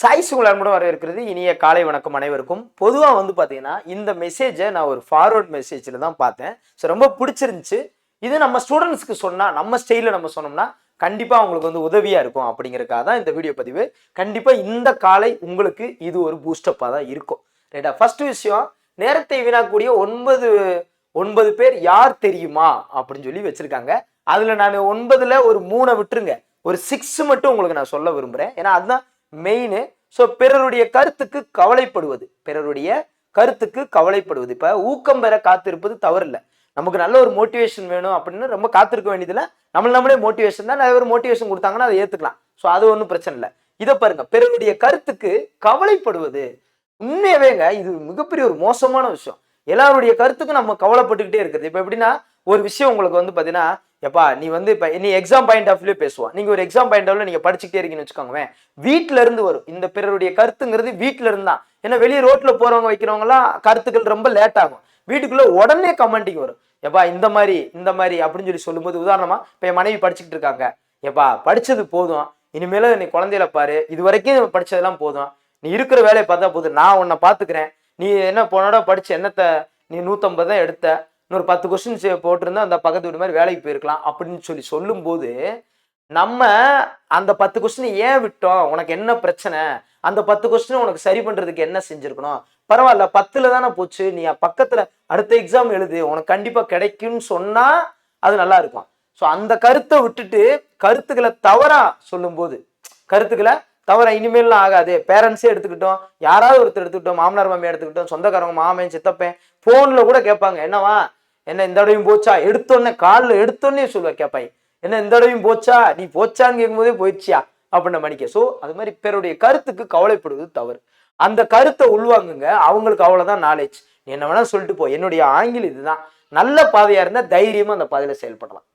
Choice உங்கள் அன்புடன் வரவேற்கிறது இனிய காலை வணக்கம் அனைவருக்கும். பொதுவாக வந்து பார்த்தீங்கன்னா இந்த மெசேஜை நான் ஒரு ஃபார்வர்ட் மெசேஜில் தான் பார்த்தேன். ஸோ ரொம்ப பிடிச்சிருந்துச்சு. இது நம்ம ஸ்டூடெண்ட்ஸ்க்கு சொன்னால் நம்ம ஸ்டைலில் நம்ம சொன்னோம்னா கண்டிப்பாக அவங்களுக்கு வந்து உதவியாக இருக்கும் அப்படிங்கிறக்காக தான் இந்த வீடியோ பதிவு. கண்டிப்பாக இந்த காலை உங்களுக்கு இது ஒரு பூஸ்டப்பாக தான் இருக்கும். ரைட்டா ஃபர்ஸ்ட் விஷயம் நேரத்தை வீணாக்கூடிய ஒன்பது ஒன்பது பேர் யார் தெரியுமா? அப்படின்னு சொல்லி வச்சிருக்காங்க. அதில் நான் ஒன்பதுல ஒரு மூணை விட்டுருங்க. ஒரு சிக்ஸ் மட்டும் உங்களுக்கு நான் சொல்ல விரும்புகிறேன் ஏன்னா அதுதான் மெயின் ஸோ பிறருடைய கருத்துக்கு கவலைப்படுவது. பிறருடைய கருத்துக்கு கவலைப்படுவது. இப்போ ஊக்கம் பெற காத்திருப்பது தவறில்லை. நமக்கு நல்ல ஒரு மோட்டிவேஷன் வேணும் அப்படின்னு ரொம்ப காத்திருக்க வேண்டியதில்லை. நம்ம நம்மளே மோட்டிவேஷன் தான் நிறைய பேர் மோட்டிவேஷன் கொடுத்தாங்கன்னா அதை ஏற்றுக்கலாம் ஸோ அது ஒன்றும் பிரச்சனை இல்லை. இதை பாருங்க. பிறருடைய கருத்துக்கு கவலைப்படுவது. உண்மையவேங்க இது மிகப்பெரிய ஒரு மோசமான விஷயம். எல்லாருடைய கருத்துக்கும் நம்ம கவலைப்பட்டுக்கிட்டே இருக்குது இப்போ எப்படின்னா ஒரு விஷயம் உங்களுக்கு வந்து பார்த்தீங்கன்னா எப்பா நீ வந்து இப்போ நீ எக்ஸாம் பாயிண்ட் ஆஃப் வியூ பேசுவோம் நீங்கள் ஒரு எக்ஸாம் பாயிண்ட் ஆஃப் நீங்க படிச்சுக்கிட்டே இருக்கீங்கன்னு வச்சுக்கோங்களேன். வீட்ல இருந்து வரும். இந்த பிறருடைய கருத்துங்கிறது வீட்ல இருந்து தான் ஏன்னா வெளியே ரோட்ல போறவங்க வைக்கிறவங்கலாம் கருத்துக்கள் ரொம்ப லேட் ஆகும். வீட்டுக்குள்ள உடனே கமெண்டிங் வரும். எப்பா இந்த மாதிரி இந்த மாதிரி அப்படின்னு சொல்லி சொல்லும்போது உதாரணமா இப்போ என் மனைவி படிச்சுக்கிட்டு இருக்காங்க. எப்பா படிச்சது போதும். இனிமேல நீ குழந்தையில பாரு. இது வரைக்கும் படிச்சதெல்லாம் போதும். நீ இருக்கிற வேலையை பார்த்தா போதும். நான் உன்னை பார்த்துக்கிறேன். நீ என்ன போனோட படிச்சு என்னத்த நீ நூற்றம்பது தான் எடுத்த. இன்னொரு பத்து கொஸ்டின்ஸ் போட்டிருந்தா அந்த பக்கத்து வீடு மாதிரி வேலைக்கு போயிருக்கலாம் அப்படின்னு சொல்லி சொல்லும்போது நம்ம அந்த பத்து கொஸ்டின் ஏன் விட்டோம்? உனக்கு என்ன பிரச்சனை? அந்த பத்து கொஸ்டின் உனக்கு சரி பண்றதுக்கு என்ன செஞ்சிருக்கணும்? பரவாயில்ல பத்துல தானே போச்சு. நீ பக்கத்துல அடுத்த எக்ஸாம் எழுது. உனக்கு கண்டிப்பா கிடைக்கும்னு சொன்னா அது நல்லா இருக்கும். ஸோ அந்த கருத்தை விட்டுட்டு கருத்துக்களை தவறா சொல்லும்போது கருத்துக்களை தவிர இனிமேல்லாம் ஆகாது. பேரண்ட்ஸே எடுத்துக்கிட்டோம். யாராவது ஒருத்தர் எடுத்துக்கிட்டோம். மாமனார் மாமியை எடுத்துக்கிட்டோம். சொந்தக்காரங்க மாமன் சித்தப்பேன் ஃபோனில் கூட கேட்பாங்க. என்னவா? என்ன இந்த தடவையும் போச்சா? எடுத்தோடனே காலில் எடுத்தோடனே சொல்லுவா கேட்பாய் என்ன இந்த தடவையும் போச்சா? நீ போச்சான்னு கேட்கும்போதே போயிடுச்சியா? அப்படின்னு மணிக்க. ஸோ அது மாதிரி பிறருடைய கருத்துக்கு கவலைப்படுவது தவறு. அந்த கருத்தை உள்வாங்குங்க. அவங்களுக்கு அவ்வளோதான் நாலேஜ் நீ என்ன வேணா சொல்லிட்டு போ. என்னுடைய ஆங்கிலம் இதுதான். நல்ல பாதையா இருந்தால் தைரியமா அந்த பாதையில செயல்படலாம்.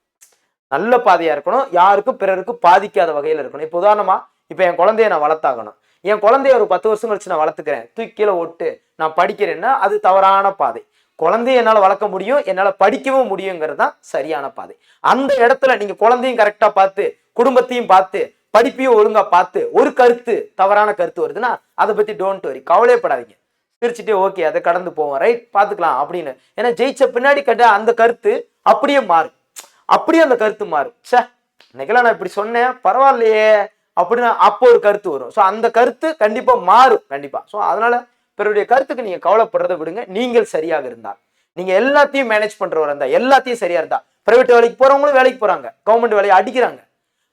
நல்ல பாதையா இருக்கணும். யாருக்கும் பிறருக்கு பாதிக்காத வகையில் இருக்கணும். இப்போ உதாரணமா இப்போ என் குழந்தைய நான் வளர்த்தாகணும். என் குழந்தைய ஒரு பத்து வருஷம் கழிச்சு நான் வளர்த்துக்கிறேன். தூக்கி கீழே ஓட்டு. நான் படிக்கிறேன்னா அது தவறான பாதை. குழந்தைய என்னால் வளர்க்க முடியும் என்னால் படிக்கவும் முடியுங்கிறது தான் சரியான பாதை. அந்த இடத்துல நீங்கள் குழந்தையும் கரெக்டாக பார்த்து குடும்பத்தையும் பார்த்து படிப்பையும் ஒழுங்காக பார்த்து ஒரு கருத்து தவறான கருத்து வருதுன்னா அதை பற்றி டோன்ட் வரி கவலையப்படாதீங்க சிரிச்சுட்டு ஓகே அதை கடந்து போவோம் ரைட் பார்த்துக்கலாம் அப்படின்னு. ஏன்னா ஜெயிச்ச பின்னாடி கேட்டால் அந்த கருத்து அப்படியே மாறும். அப்படியே அந்த கருத்து மாறும். சே இன்னைக்கெல்லாம் நான் இப்படி சொன்னேன் பரவாயில்லையே அப்படின்னு அப்போ ஒரு கருத்து வரும். ஸோ அந்த கருத்து கண்டிப்பாக மாறும் கண்டிப்பாக ஸோ அதனால பிறருடைய கருத்துக்கு நீங்க கவலைப்படுறதை விடுங்க. நீங்கள் சரியாக இருந்தால். நீங்க எல்லாத்தையும் மேனேஜ் பண்றவர் இருந்தா எல்லாத்தையும் சரியா இருந்தா. பிரைவேட் வேலைக்கு போறவங்களும் வேலைக்கு போறாங்க. கவர்மெண்ட் வேலையை அடிக்கிறாங்க.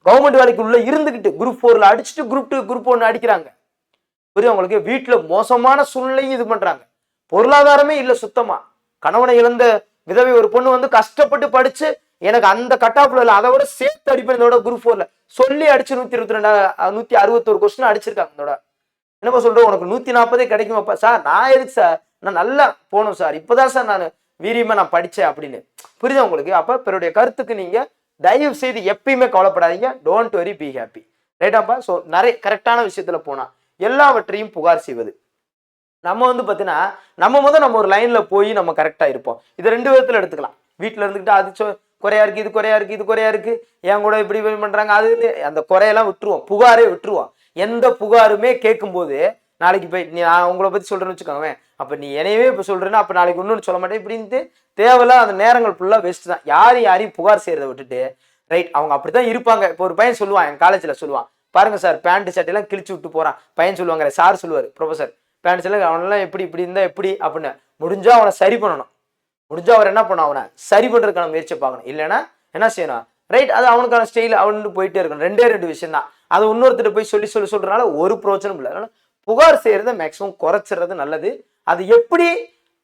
கவர்மெண்ட் வேலைக்கு உள்ள இருந்துகிட்டு குரூப் ஃபோர்ல அடிச்சுட்டு குரூப் டூ குரூப் ஒன்று அடிக்கிறாங்க. புரியும் அவங்களுக்கு வீட்டில் மோசமான சூழ்நிலையும் இது பண்றாங்க. பொருளாதாரமே இல்லை சுத்தமா. கணவனை இழந்த விதவை ஒரு பொண்ணு வந்து கஷ்டப்பட்டு படிச்சு எனக்கு அந்த கட்டாப்புல இல்லை அதை விட சேர்த்து அடிப்பேன் இதோட குரூப் ஃபோர்ல சொல்லி அடிச்சு நூத்தி இருபத்தி ரெண்டா நூத்தி அறுபத்தோரு கொஸ்டின் அடிச்சிருக்காங்க இதோட. என்னப்பா சொல்றேன் உனக்கு நூத்தி நாற்பதே கிடைக்குமாப்பா? சார் நான் எதுக்கு சார்? நான் நல்லா போகணும் சார். இப்போதான் சார் நான் வீரியமா நான் படிச்சேன் அப்படின்னு. புரியுதா உங்களுக்கு? அப்ப பிறருடைய கருத்துக்கு நீங்க தயவு செய்து எப்பயுமே கவலைப்படாதீங்க. டோன்ட் வெரி பி ஹாப்பி ரைட்டாப்பா ஸோ நிறைய கரெக்டான விஷயத்துல போனா எல்லாவற்றையும் புகார் செய்வது. நம்ம வந்து பார்த்தீங்கன்னா நம்ம முதல் நம்ம ஒரு லைன்ல போய் நம்ம கரெக்டா இருப்போம். இது ரெண்டு விதத்துல எடுத்துக்கலாம். வீட்டில் இருந்துக்கிட்டு அது குறையா இருக்கு இது குறையா இருக்கு இது குறையா இருக்கு. என் கூட இப்படி இப்படி பண்றாங்க அது அந்த குறையெல்லாம் விட்டுருவோம். புகாரே விட்டுருவோம். எந்த புகாருமே கேட்கும்போது நாளைக்கு போய் நீ நான் உங்களை பத்தி சொல்றேன்னு வச்சுக்கோங்க அப்ப நீ என்னையவே இப்ப சொல்றேன்னா அப்ப நாளைக்கு இன்னொன்னு சொல்ல மாட்டேன். இப்படின்ட்டு தேவையில்ல அந்த நேரங்கள் ஃபுல்லா வேஸ்ட் தான். யாரையும் யாரையும் புகார் செய்யறதை விட்டுட்டு ரைட் அவங்க அப்படித்தான் இருப்பாங்க. இப்போ ஒரு பையன் சொல்லுவான் என் காலேஜ்ல சொல்லுவான் பாருங்க சார் பேண்ட் சட்டையெல்லாம் கிழிச்சு விட்டு போறான். பையன் சொல்லுவாங்க சார் சொல்லுவார் ப்ரொஃபசர் பேண்ட் சட்டை அவனெல்லாம் எப்படி இப்படி இருந்தா எப்படி? அப்படின்னு. முடிஞ்சா அவனை சரி பண்ணணும். முடிஞ்சா அவர் என்ன பண்ணும்? அவனை சரி பண்றதுக்கான முயற்சியை பார்க்கணும். இல்லைன்னா என்ன செய்யணும்? ரைட் அது அவனுக்கான ஸ்டைல் அவனு போயிட்டே இருக்கணும். ரெண்டே ரெண்டு விஷயம் தான் அது இன்னொருத்தர் போய் சொல்லி சொல்லி சொல்றதுனால ஒரு பிரோஜனம் இல்லை. அதனால புகார் செய்யறத மேக்சிமம் குறைச்சிடுறது நல்லது. அது எப்படி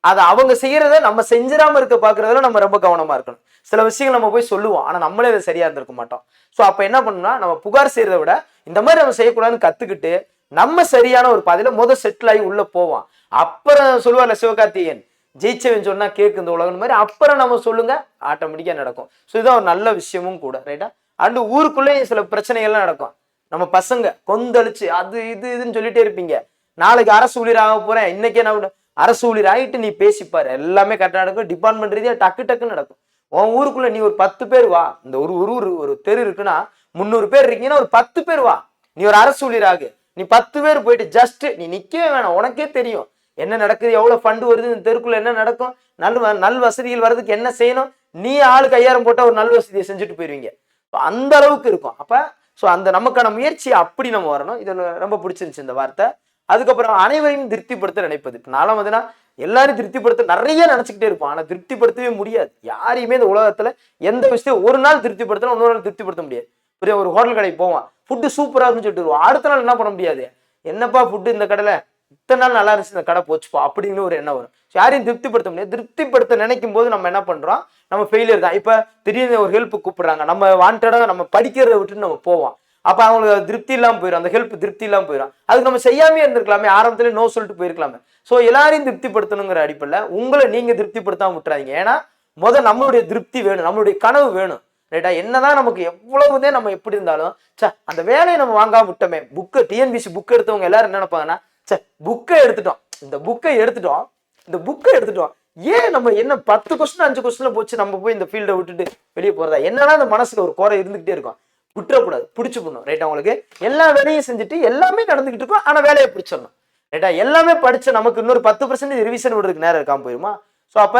அதை அவங்க செய்யறத நம்ம செஞ்சிடாம இருக்க பாக்குறதுல நம்ம ரொம்ப கவனமா இருக்கணும். சில விஷயங்கள் நம்ம போய் சொல்லுவோம். ஆனா நம்மளே அதை சரியா இருந்திருக்க மாட்டோம். ஸோ அப்ப என்ன பண்ணணும்னா நம்ம புகார் செய்யறத விட இந்த மாதிரி நம்ம செய்யக்கூடாதுன்னு கத்துக்கிட்டு நம்ம சரியான ஒரு பாதையில முத செட்டில் ஆகி உள்ள போவோம். அப்புறம் சொல்லுவார்ல சிவகார்த்திகேயன் ஜெயிச்சவன் சொன்னா கேக்கு இந்த உலகம் மாதிரி அப்புறம் நம்ம சொல்லுங்க ஆட்டோமேட்டிக்கா நடக்கும். ஸோ இதுதான் ஒரு நல்ல விஷயமும் கூட ரைட்டா அண்டு ஊருக்குள்ளேயும் சில பிரச்சனைகள்லாம் நடக்கும். நம்ம பசங்க கொந்தளிச்சு அது இது இதுன்னு சொல்லிட்டே இருப்பீங்க. நாளைக்கு அரசு ஊழியர் ஆக போறேன். இன்னைக்கே நான் அரசு ஊழியர் ஆகிட்டு நீ பேசிப்பாரு. எல்லாமே கரெக்டாக நடக்கும். டிபார்ட்மெண்ட் ரீதியாக டக்கு டக்குன்னு நடக்கும். உன் ஊருக்குள்ள நீ ஒரு பத்து பேர் வா. இந்த ஒரு ஒரு ஊர் ஒரு தெரு இருக்குன்னா முந்நூறு பேர் இருக்கீங்கன்னா ஒரு பத்து பேர் வா. நீ ஒரு அரசு ஊழியர் ஆகு. நீ பத்து பேர் போயிட்டு ஜஸ்ட் நீ நிக்கவே வேணாம். உனக்கே தெரியும். என்ன நடக்குது எவ்வளவு ஃபண்டு வருது இந்த தெருக்குள்ள என்ன நடக்கும் நல் வ- நல் வசதிகள் வர்றதுக்கு என்ன செய்யணும்? நீ ஆளுக்கு ஐயாயிரம் போட்டா ஒரு நல் வசதியை செஞ்சுட்டு போயிருவீங்க. அந்த அளவுக்கு இருக்கும். அப்ப ஸோ அந்த நமக்கான முயற்சி அப்படி நம்ம வரணும். இது ரொம்ப பிடிச்சிருந்துச்சு இந்த வார்த்தை. அதுக்கப்புறம் அனைவரையும் திருப்திப்படுத்த நினைப்பது. இப்போ நானும் வந்துன்னா எல்லாரும் திருப்திப்படுத்த நிறைய நினச்சிக்கிட்டே இருப்போம். ஆனால் திருப்திப்படுத்தவே முடியாது. யாரையுமே இந்த உலகத்தில் எந்த விஷயத்தையும் ஒரு நாள் திருப்திப்படுத்தலாம் இன்னொரு நாள் திருப்திப்படுத்த முடியாது. புரிய ஒரு ஹோட்டல் கடைக்கு போவான் ஃபுட்டு சூப்பராக இருக்குன்னு சொல்லிட்டு அடுத்த நாள் என்ன பண்ண முடியாது? என்னப்பா ஃபுட்டு இந்த கடையில்? இத்தனை நாள் நல்லா இருந்துச்சு இந்த கடை போச்சுப்பா அப்படின்னு ஒரு எண்ணம் வரும். யாரையும் திருப்திப்படுத்த முடியாது. திருப்திப்படுத்த நினைக்கும் போது நம்ம என்ன பண்றோம்? நம்ம ஃபெயிலியர் தான். இப்போ திடீர்னு ஒரு ஹெல்ப் கூப்பிடுறாங்க. நம்ம வாண்டடாக நம்ம படிக்கிறத விட்டுட்டு நம்ம போவோம். அப்போ அவங்களுக்கு திருப்தி இல்லாமல் போயிடும் அந்த ஹெல்ப் திருப்தி இல்லாமல் போயிடும் அதுக்கு நம்ம செய்யாமே இருந்திருக்கலாமே. ஆரம்பத்துல நோ சொல்லிட்டு போயிருக்கலாமே. ஸோ எல்லாரையும் திருப்திப்படுத்தணுங்கிற அடிப்படையில் உங்களை நீங்க திருப்திப்படுத்தாம விட்டுறாதீங்க. ஏன்னா முதல் நம்மளுடைய திருப்தி வேணும். நம்மளுடைய கனவு வேணும். ரைட்டா என்னதான் நமக்கு எவ்வளவுதே நம்ம எப்படி இருந்தாலும் சா அந்த வேலையை நம்ம வாங்காம விட்டோமே. புக்கு டிஎன்பிசி புக் எடுத்தவங்க எல்லாரும் என்ன நினைப்பாங்கன்னா சே புக்கை எடுத்துட்டோம். இந்த புக்கை எடுத்துட்டோம். இந்த புக்கை எடுத்துட்டோம். ஏன் நம்ம என்ன பத்து கொஸ்டின் அஞ்சு கொஸ்டின்ல போச்சு? நம்ம போய் இந்த ஃபீல்டை விட்டுட்டு வெளியே போறதா? என்னன்னா அந்த மனசுல ஒரு குறை இருந்துகிட்டே இருக்கும். விட்டுறக்கூடாது பிடிச்சி பண்ணும் ரைட்டா உங்களுக்கு? எல்லா வேலையும் செஞ்சுட்டு எல்லாமே நடந்துகிட்டு இருக்கும். ஆனா வேலையை பிடிச்சிடணும். ரைட்டா எல்லாமே படிச்ச நமக்கு இன்னொரு பத்து பர்சன்டேஜ் ரிவிஷன் விடுறதுக்கு நேரம் இருக்காம போயிருமா? ஸோ அப்ப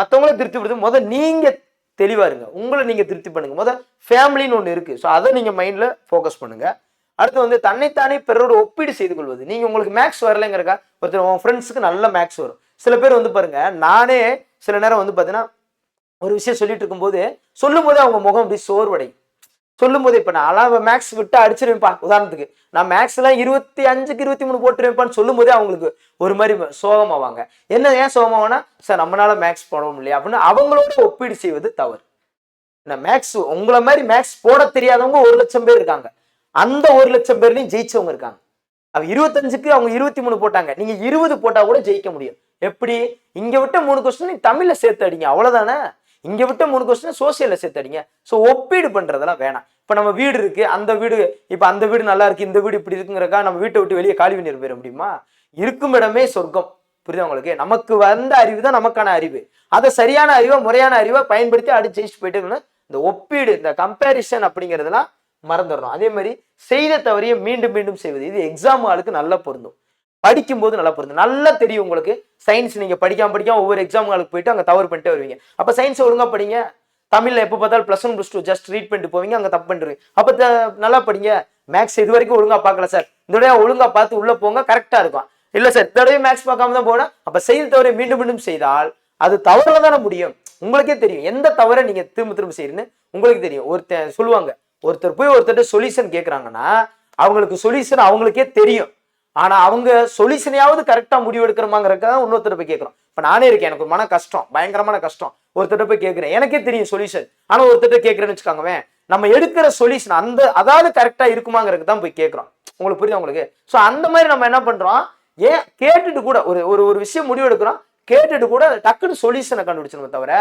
மத்தவங்கள திருப்திப்படுத்து முத நீங்க தெளிவா இருங்க. உங்களை நீங்க திருப்தி பண்ணுங்க. முத ஃபேமிலின்னு ஒன்று இருக்கு. ஸோ அதை நீங்க மைண்ட்ல ஃபோக்கஸ் பண்ணுங்க. அடுத்து வந்து தன்னைத்தானே பிறரோடு ஒப்பீடு செய்து கொள்வது. நீங்க உங்களுக்கு மேக்ஸ் வரலைங்கிறக்கா ஒருத்தர் உன் ஃப்ரெண்ட்ஸுக்கு நல்ல மேக்ஸ் வரும். சில பேர் வந்து பாருங்க நானே சில நேரம் வந்து பார்த்தீங்கன்னா ஒரு விஷயம் சொல்லிட்டு இருக்கும்போது சொல்லும் போதே அவங்க முகம் அப்படி சோர்வடையும். சொல்லும் போது இப்போ நான் மேக்ஸ் விட்டு அடிச்சிருவேன்ப்பா உதாரணத்துக்கு. நான் மேக்ஸ்லாம் இருபத்தி அஞ்சுக்கு இருபத்தி மூணு போட்டுருவேன்ப்பான்னு சொல்லும் போதே அவங்களுக்கு ஒரு மாதிரி சோகமாவாங்க. என்ன ஏன் சோகமாவானா சார் நம்மளால மேக்ஸ் போட முடியல அப்படின்னு அவங்களோட ஒப்பீடு செய்வது தவறு. நான் மேக்ஸ் உங்களை மாதிரி மேக்ஸ் போட தெரியாதவங்க ஒரு லட்சம் பேர் இருக்காங்க. அந்த ஒரு லட்சம் பேர்லையும் ஜெயிச்சவங்க இருக்காங்க. அவ இருபத்தஞ்சுக்கு அவங்க இருபத்தி மூணு போட்டாங்க. நீங்க இருபது போட்டா கூட ஜெயிக்க முடியும். எப்படி? இங்க விட்ட மூணு கொஸ்டின் நீ தமிழ்ல சேர்த்து அடிங்க. அவ்வளவுதானே? இங்க விட்ட மூணு கொஸ்டின் சோசியல்ல சேர்த்து அடிங்க. ஸோ ஒப்பீடு பண்றதெல்லாம் வேணாம். இப்ப நம்ம வீடு இருக்கு. அந்த வீடு இப்ப அந்த வீடு நல்லா இருக்கு. இந்த வீடு இப்படி இருக்குங்கிறக்கா நம்ம வீட்டை விட்டு வெளியே காலி பண்ணி போயிட முடியுமா? இருக்கும் இடமே சொர்க்கம். புரியுதா உங்களுக்கு? நமக்கு வந்த அறிவு தான் நமக்கான அறிவு. அதை சரியான அறிவை முறையான அறிவை பயன்படுத்தி அடிச்சு ஜெயிச்சு போயிட்டு இருக்கணும். இந்த ஒப்பீடு இந்த கம்பேரிசன் அப்படிங்கிறதுலாம் மறந்துடணும். அதே மாதிரி செய்த தவறையை மீண்டும் மீண்டும் செய்வது. இது எக்ஸாம் ஆளுக்கு நல்லா பொருந்தும். படிக்கும்போது நல்லா பொருந்தும். நல்லா தெரியும் உங்களுக்கு. சயின்ஸ் நீங்க படிக்காம படிக்காம ஒவ்வொரு எக்ஸாம் ஆளுக்கு போயிட்டு அங்க தவறு பண்ணிட்டே வருவீங்க. அப்ப சயின்ஸ் ஒழுங்கா படிங்க. தமிழ்ல எப்போ பார்த்தாலும் plus one plus two just read பண்ணிட்டு போவீங்க. அங்க தப்பு பண்ணிருவீங்க அப்ப நல்லா படிங்க. மேக்ஸ் இது வரைக்கும் ஒழுங்கா பார்க்கல சார் இந்த தடவை ஒழுங்கா பார்த்து உள்ள போங்க. கரெக்டா இருக்கும். இல்ல சார் இந்த தடவை மேக்ஸ் பார்க்காம தான் போனால் அப்ப செய்த தவறை மீண்டும் மீண்டும் செய்தால் அது தவறுல தானே முடியும். உங்களுக்கே தெரியும். எந்த தவறை நீங்க திரும்ப திரும்ப செய்யறீங்கன்னு உங்களுக்கு தெரியும். ஒருத்தன் சொல்லுவாங்க ஒருத்தர் போய் ஒருத்தர் சொல்யூஷன் கேட்குறாங்கன்னா அவங்களுக்கு சொல்யூஷன் அவங்களுக்கே தெரியும். ஆனால் அவங்க சொல்யூஷனையாவது கரெக்டாக முடிவு எடுக்கிறமாங்கிறக்காக இன்னொருத்தர் போய் கேட்குறோம் இப்போ நானே இருக்கேன் எனக்கு ஒரு மன கஷ்டம் பயங்கரமான கஷ்டம். ஒருத்தர் போய் கேட்குறேன் எனக்கே தெரியும் சொல்யூஷன் ஆனால் ஒருத்தர் கேட்குறேன்னு வச்சுக்கோங்கவேன் நம்ம எடுக்கிற சொல்யூஷன் அந்த அதாவது கரெக்டாக இருக்குமாங்கிறதுக்கு தான் போய் கேட்குறோம் உங்களுக்கு புரியுது உங்களுக்கு? ஸோ அந்த மாதிரி நம்ம என்ன பண்ணுறோம் ஏன் கேட்டுட்டு கூட ஒரு ஒரு ஒரு விஷயம் முடிவு எடுக்கிறோம் கேட்டுட்டு கூட டக்குன்னு சொல்யூஷனை கண்டுபிடிச்சணுமே தவிர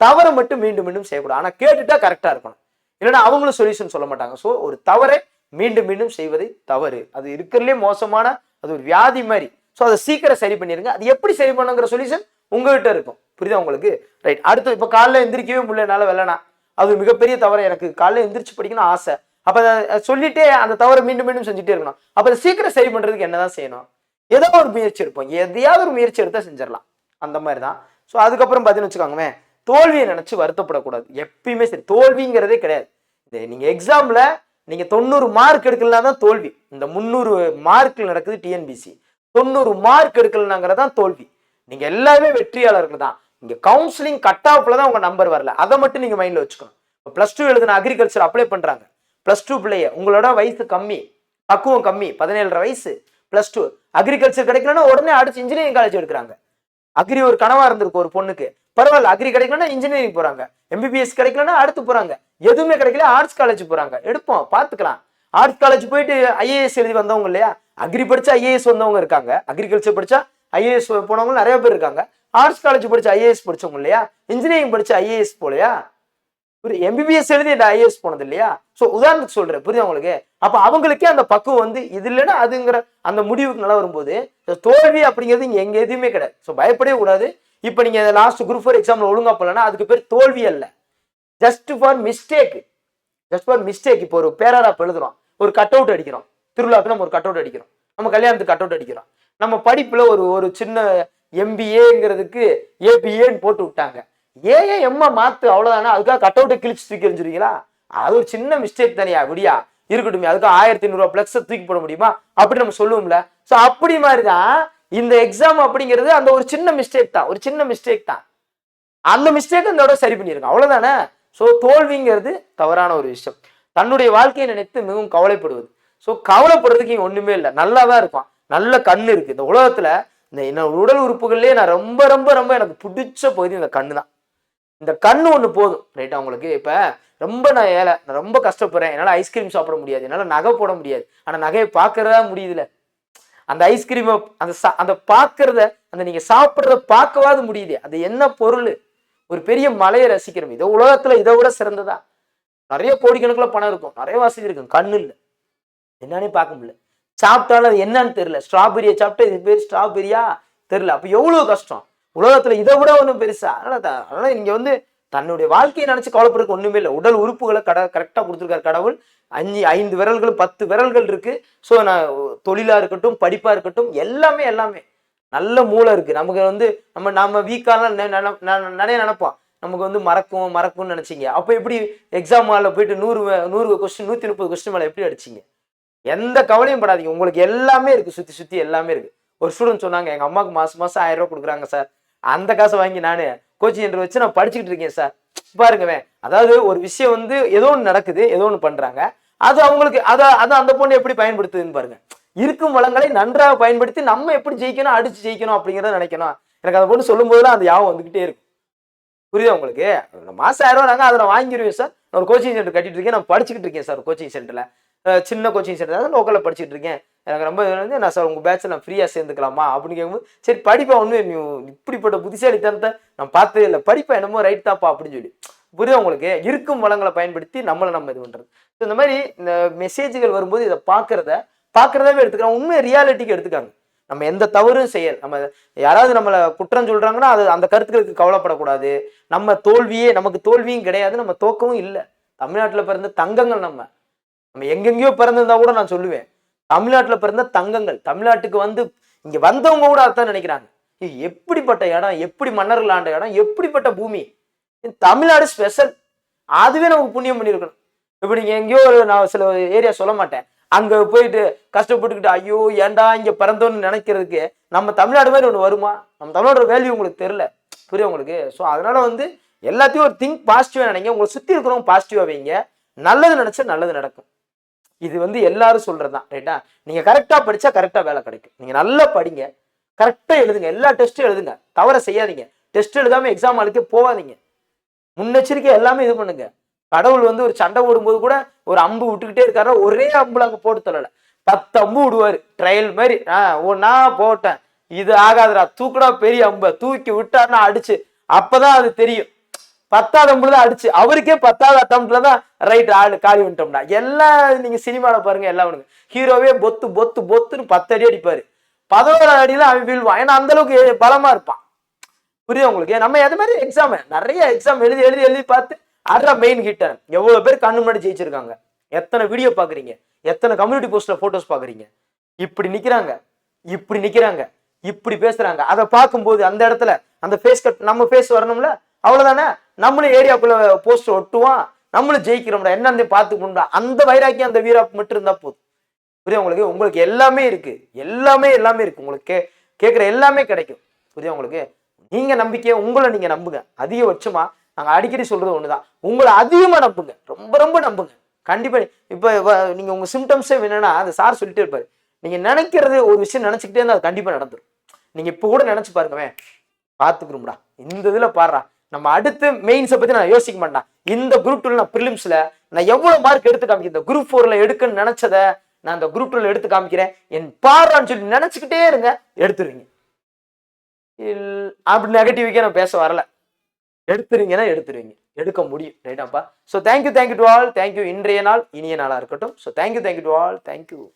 தவறை மட்டும் மீண்டும் மீண்டும் செய்யக்கூடாது. ஆனால் கேட்டுட்டா கரெக்டாக இருக்கணும். இல்லைன்னா அவங்களும் சொல்யூஷன் சொல்ல மாட்டாங்க. ஸோ ஒரு தவறை மீண்டும் மீண்டும் செய்வதை தவறு. அது இருக்கிறதுலே மோசமான அது ஒரு வியாதி மாதிரி. ஸோ அதை சீக்கிரம் சரி பண்ணிடுங்க அது எப்படி சரி பண்ணுங்கிற சொல்யூஷன் உங்ககிட்ட இருக்கும். புரியுதா உங்களுக்கு? ரைட் அடுத்து இப்போ காலைல எந்திரிக்கவே முடியலனால என்னால வெள்ளனா அது ஒரு மிகப்பெரிய தவறு எனக்கு காலைல எந்திரிச்சு படிக்கணும் ஆசை. அப்போ அதை சொல்லிட்டே அந்த தவறை மீண்டும் மீண்டும் செஞ்சுட்டே இருக்கணும். அப்போ அதை சீக்கிரம் சரி பண்றதுக்கு என்னதான் செய்யணும்? ஏதோ ஒரு முயற்சி எடுப்போம். எதையாவது ஒரு முயற்சி எடுத்தா செஞ்சிடலாம். அந்த மாதிரி தான். ஸோ அதுக்கப்புறம் பார்த்தீங்கன்னு வச்சுக்கோங்களேன். தோல்வியை நினச்சி வருத்தப்படக்கூடாது. எப்பயுமே சரி தோல்விங்கிறதே கிடையாது. இந்த நீங்கள் எக்ஸாமில் நீங்கள் தொண்ணூறு மார்க் எடுக்கலாம் தான் தோல்வி. இந்த முந்நூறு மார்க்கில் நடக்குது டிஎன்பிசி தொண்ணூறு மார்க் எடுக்கலனாங்கிறது தான் தோல்வி. நீங்கள் எல்லாமே வெற்றியாளர்கள் தான். இங்கே கவுன்சிலிங் கட் ஆஃப்ல தான் உங்கள் நம்பர் வரல. அதை மட்டும் நீங்கள் மைண்டில் வச்சுக்கணும். இப்போ ப்ளஸ் டூ எழுதுன அக்ரிகல்ச்சர் அப்ளை பண்ணுறாங்க ப்ளஸ் டூ பிள்ளைய உங்களோட வயசு கம்மி. பக்குவம் கம்மி. பதினேழரை வயசு. ப்ளஸ் டூ அக்ரிகல்ச்சர் கிடைக்கலன்னா உடனே அடிச்சு இன்ஜினியரிங் காலேஜ் எடுக்கிறாங்க. அக்ரி ஒரு கனவாக இருந்திருக்கு ஒரு பொண்ணுக்கு. பரவாயில்ல அக்ரி கிடைக்கலன்னா இன்ஜினியரிங் போறாங்க. எம்பிபிஎஸ் கிடைக்கலன்னா அடுத்து போறாங்க. எதுவுமே கிடைக்கல ஆர்ட்ஸ் காலேஜ் போறாங்க. எடுப்போம் பாத்துக்கலாம் ஆர்ட்ஸ் காலேஜ் போயிட்டு ஐஏஎஸ் எழுதி வந்தவங்க இல்லையா? அக்ரி படிச்சா ஐஏஎஸ் வந்தவங்க இருக்காங்க. அக்ரிகல்ச்சர் படிச்சா ஐஏஎஸ் போனவங்க நிறைய பேர் இருக்காங்க. ஆர்ட்ஸ் காலேஜ் படிச்ச ஐஏஎஸ் படிச்சவங்க இல்லையா? இன்ஜினியரிங் படிச்ச ஐஏஎஸ் போலையா? ஒரு எம்பிபிஎஸ் எழுதி இந்த ஐஏஎஸ் போனது இல்லையா? சோ உதாரணத்துக்கு சொல்றேன். புரியுது உங்களுக்கு? அப்ப அவங்களுக்கே அந்த பக்குவம் வந்து இது இல்லைன்னா அதுங்கிற அந்த முடிவுக்கு நல்லா வரும்போது தோல்வி அப்படிங்கிறது இங்க எங்க எதுவுமே கிடையாது. ஸோ பயப்படவே கூடாது. இப்போ நீங்க லாஸ்ட் குரூப் ஃபோர் எக்ஸாம்ல ஒழுங்காக போகலன்னா அதுக்கு பேர் தோல்வி அல்ல. Just for mistake just for mistake இப்போ ஒரு பேராராப் எழுதுறோம். ஒரு கட் அவுட் அடிக்கிறோம் திருவிழாவுக்கு நம்ம ஒரு கட் அவுட் அடிக்கிறோம். நம்ம கல்யாணத்துக்கு கட் அவுட் அடிக்கிறோம். நம்ம படிப்பில் ஒரு ஒரு சின்ன எம்பிஏங்கிறதுக்கு ஏபிஏன்னு போட்டு விட்டாங்க. ஏன் எம்மா மாத்து? அவ்வளோதானா அதுக்காக கட் அவுட்டை கிழிச்சு தூக்கி எறிஞ்சிருவீங்களா? அது ஒரு சின்ன மிஸ்டேக் தானியா? விடியா. இருக்கட்டும். அதுக்கு ஆயிரத்தி ஐநூறுரூவா பிளக்ஸ் தூக்கி போட முடியுமா? அப்படி நம்ம சொல்லுவோம்ல. ஸோ அப்படி மாதிரி தான் இந்த எக்ஸாம் அப்படிங்கிறது அந்த ஒரு சின்ன மிஸ்டேக் தான். ஒரு சின்ன மிஸ்டேக் தான். அந்த மிஸ்டேக் இந்த தடவை சரி பண்ணியிருக்கோம் அவ்வளோதானே ஸோ தோல்விங்கிறது தவறான ஒரு விஷயம். தன்னுடைய வாழ்க்கையை நினைத்து மிகவும் கவலைப்படுவது. ஸோ கவலைப்படுறதுக்கு இங்கே ஒன்றுமே இல்லை. நல்லா தான் இருப்பான். நல்ல கண் இருக்குது இந்த உலகத்தில் இந்த என்னோட உடல் உறுப்புகள்லேயே நான் ரொம்ப ரொம்ப ரொம்ப எனக்கு பிடிச்ச பகுதி இந்த கண்ணு தான். இந்த கண்ணு ஒன்று போதும். ரைட்டா உங்களுக்கு? இப்போ ரொம்ப நான் ஏழை நான் ரொம்ப கஷ்டப்படுறேன். என்னால் ஐஸ்கிரீம் சாப்பிட முடியாது. என்னால் நகை போட முடியாது. ஆனால் நகையை பார்க்கறதா முடியுதுல. அந்த ஐஸ்கிரீமை அந்த சா அந்த பார்க்கறத அந்த நீங்கள் சாப்பிட்றத பார்க்கவாது முடியுது. அது என்ன பொருள்? ஒரு பெரிய மலையை ரசிக்கிறோம். இதோ உலகத்துல இதை விட சிறந்ததா? நிறைய கோடிக்கணக்கில் பணம் இருக்கும். நிறைய வசதி இருக்கும் கண்ணு இல்லை. என்னன்னே பார்க்க முடியல. சாப்பிட்டாலும் அது என்னன்னு தெரியல. ஸ்ட்ராபெரியை சாப்பிட்டா இது பேர் ஸ்ட்ராபெரியா? தெரியல. அப்போ எவ்வளோ கஷ்டம்? உலகத்துல இதை விட ஒன்றும் பெருசா? அதனால அதனால நீங்க வந்து தன்னுடைய வாழ்க்கையை நினைச்சு கவலைப்படுறதுக்கு ஒண்ணுமே இல்லை. உடல் உறுப்புகளை கட கரெக்டாக கொடுத்துருக்காரு கடவுள். அஞ்சு ஐந்து விரல்கள் பத்து விரல்கள் இருக்கு. ஸோ நான் தொழிலா இருக்கட்டும் படிப்பா இருக்கட்டும் எல்லாமே எல்லாமே. நல்ல மூளை இருக்கு. நமக்கு வந்து நம்ம நம்ம வீக்காலாம் நிறைய நினைப்போம். நமக்கு வந்து மறக்கும் மறக்கும்னு நினைச்சிங்க. அப்போ எப்படி எக்ஸாம் ஹாலில் போயிட்டு நூறு நூறு கொஸ்டின் நூற்றி முப்பது கொஸ்டின் மேலே எப்படி அடிச்சீங்க? எந்த கவலையும் படாதீங்க. உங்களுக்கு எல்லாமே இருக்கு. சுற்றி சுற்றி எல்லாமே இருக்கு. ஒரு ஸ்டூடெண்ட் சொன்னாங்க எங்கள் அம்மாவுக்கு மாதம் மாதம் ஆயிரம் ரூபா கொடுக்குறாங்க சார் அந்த காசை வாங்கி நான் கோச்சிங் சென்டர் வச்சு நான் படிச்சுக்கிட்டு இருக்கேன் சார் பாருங்கவே அதாவது ஒரு விஷயம் வந்து ஏதோ ஒன்று நடக்குது ஏதோ ஒன்று பண்ணுறாங்க அது அவங்களுக்கு அதை அதை அந்த பொண்ணு எப்படி பயன்படுத்துதுன்னு பாருங்க. இருக்கும் வளங்களை நன்றாக பயன்படுத்தி நம்ம எப்படி ஜெயிக்கணும் அடிச்சு ஜெயிக்கணும் அப்படிங்கிறத நினைக்கணும். எனக்கு அந்த பொண்ணு சொல்லும் போதெல்லாம் அந்த யாபம் வந்துகிட்டே இருக்கும். புரியுதா உங்களுக்கு? மாசம் ஆயிரம் நாங்கள் அதை நான் வாங்கிடுவேன் சார் நான் ஒரு கோச்சிங் சென்டர் கட்டிட்டு இருக்கேன் நான் படிச்சுக்கிட்டு இருக்கேன் சார் கோச்சிங் சென்டரில் சின்ன கோச்சிங் சென்டர் தான். லோக்கலில் படிச்சுட்டு இருக்கேன். எனக்கு ரொம்ப வந்து நான் சார் உங்கள் பேட்சில் நான் ஃப்ரீயாக சேர்ந்துக்கலாமா? அப்படின்னு கேட்கும்போது சரி படிப்பா ஒன்று நீ இப்படிப்பட்ட புத்திசாலித்தனத்தை நான் பார்த்ததே இல்லை. படிப்பா என்னமோ ரைட் தாப்பா அப்படின்னு சொல்லி. புரியுதா உங்களுக்கு? இருக்கும் வளங்களை பயன்படுத்தி நம்மளை நம்ம இது பண்ணுறது ஸோ இந்த மாதிரி இந்த மெசேஜ்கள் வரும்போது இதை பார்க்குறத பார்க்குறதாவே எடுத்துக்கிறோம் உண்மை ரியாலிட்டிக்கு எடுத்துக்காங்க. நம்ம எந்த தவறும் செய்யல். நம்ம யாராவது நம்மளை குற்றம் சொல்கிறாங்கன்னா அது அந்த கருத்துக்களுக்கு கவலைப்படக்கூடாது. நம்ம தோல்வியே நமக்கு தோல்வியும் கிடையாது. நம்ம தோக்கவும் இல்லை. தமிழ்நாட்டில் பிறந்த தங்கங்கள் நம்ம. நம்ம எங்கெங்கேயோ பிறந்திருந்தா கூட நான் சொல்லுவேன். தமிழ்நாட்டில் பிறந்த தங்கங்கள் தமிழ்நாட்டுக்கு வந்து இங்க வந்தவங்க கூட அதான் நினைக்கிறாங்க. எப்படிப்பட்ட இடம் எப்படி மன்னர்கள் ஆண்ட இடம் எப்படிப்பட்ட பூமி? தமிழ்நாடு ஸ்பெஷல் அதுவே நமக்கு புண்ணியம் பண்ணியிருக்கணும். இப்போ நீங்க எங்கேயோ நான் சில ஏரியா சொல்ல மாட்டேன். அங்க போயிட்டு கஷ்டப்பட்டுக்கிட்டு ஐயோ ஏன்டா இங்க பிறந்தோன்னு நினைக்கிறதுக்கு நம்ம தமிழ்நாடு மாதிரி ஒன்று வருமா? நம்ம தமிழோட வேல்யூ உங்களுக்கு தெரியல. புரியும் உங்களுக்கு? ஸோ அதனால வந்து எல்லாத்தையும் ஒரு திங்க் பாசிட்டிவா நினைங்க. உங்களை சுத்தி இருக்கிறவங்க பாசிட்டிவா வைங்க. நல்லது நினைச்சா நல்லது நடக்கும். இது வந்து எல்லாரும் சொல்றதுதான் ரைட்டா நீங்க கரெக்டா படிச்சா கரெக்டா வேலை கிடைக்கும். நீங்க நல்லா படிங்க கரெக்டா எழுதுங்க எல்லா டெஸ்ட்டும் எழுதுங்க. தவற செய்யாதீங்க. டெஸ்ட் எழுதாம எக்ஸாம் அழுக்க போகாதீங்க. முன்னெச்சரிக்கை எல்லாமே இது பண்ணுங்க. கடவுள் வந்து ஒரு சண்டை ஓடும்போது கூட ஒரு அம்பு விட்டுக்கிட்டே இருக்காரு ஒரே அம்புல அங்கே போட்டு தள்ளல. பத்து அம்பு விடுவார் ட்ரையல் மாதிரி. நான் ஒன்னா போட்டேன். இது ஆகாதுடா தூக்கடா பெரிய அம்பை. தூக்கி விட்டாருன்னா அடிச்சு. அப்பதான் அது தெரியும். பத்தாவது அம்புல தான் அடிச்சு அவருக்கே பத்தாவது அட்டம்ல தான் ரைட் ஆள் காலி வந்துட்டோம்னா எல்லாம் நீங்க சினிமாவில் பாருங்க எல்லாம் பண்ணுங்க. ஹீரோவே பொத்து பொத்து பொத்துன்னு பத்து அடி அடிப்பாரு. பதினோரு அடியில அவன் வீழ்வான். ஏன்னா அந்த அளவுக்கு பலமா இருப்பான். புரியுது உங்களுக்கு? நம்ம எது மாதிரி எக்ஸாம் நிறைய எக்ஸாம் எழுதி எழுதி எழுதி பார்த்து அதான் மெயின் ஹிட்டர் எவ்வளவு பேர் கண்ணு முன்னாடி ஜெயிச்சிருக்காங்க. எத்தனை வீடியோ பாக்குறீங்க எத்தனை கம்யூனிட்டி போஸ்ட்ல போட்டோஸ் பாக்குறீங்க இப்படி நிக்கிறாங்க. இப்படி நிக்கிறாங்க. இப்படி பேசுறாங்க. அதை பார்க்கும்போது அந்த இடத்துல அந்த ஃபேஸ் கட் நம்ம ஃபேஸ் வரணும்ல? அவ்வளவுதானே? நம்மளும் ஏரியாக்குள்ள போஸ்ட் ஒட்டுவான் நம்மளும் ஜெயிக்கிறோம்டா. என்னன்னு பார்த்துக்கணும்டா. அந்த வைராக்கியம் அந்த வீரா மட்டும் இருந்தால் போதும். புரியுது உங்களுக்கு? உங்களுக்கு எல்லாமே இருக்கு. எல்லாமே எல்லாமே இருக்கு. உங்களுக்கு கே கேட்குற எல்லாமே கிடைக்கும். புரியுது உங்களுக்கு? நீங்க நம்பிக்கையை உங்களை நீங்க நம்புங்க. அதிகபட்சமா நாங்கள் அடிக்கடி சொல்றது ஒண்ணுதான். உங்களை அதிகமா நம்புங்க. ரொம்ப ரொம்ப நம்புங்க. கண்டிப்பா இப்போ நீங்கள் நீங்க உங்க சிம்டம்ஸே என்னன்னா அந்த சார் சொல்லிட்டு இருப்பாரு. நீங்க நினைக்கிறது ஒரு விஷயம் நினைச்சுக்கிட்டே இருந்தால் அது கண்டிப்பா நடந்துரும். நீங்க இப்போ கூட நினைச்சு பாருங்கவே பாத்துக்கிறோம்டா இந்த இதுல பாடுறா நம்ம அடுத்து மெயின்ஸை பத்தி நான் யோசிக்க மாட்டேன். இந்த குரூப் டூல நான் ப்ரிலிம்ஸ்ல நான் எவ்வளவு மார்க் எடுத்து காமிக்கிறேன்? இந்த குரூப் ஃபோர்ல எடுக்கன்னு நினைச்சத நான் இந்த குரூப் டூல எடுத்து காமிக்கிறேன். என் பாடுறான்னு சொல்லி நினைச்சுக்கிட்டே இருங்க எடுத்துருவீங்க. இல்- அப்படி நெகட்டிவ்க்கே நான் பேச வரல. எடுத்துருங்கன்னா எடுத்துருவீங்க. எடுக்க முடியும். ரைட்டாப்பா so thank you thank you to all thank you இன்றைய நாள் இனிய நாளாக இருக்கட்டும். So thank you thank you to all thank you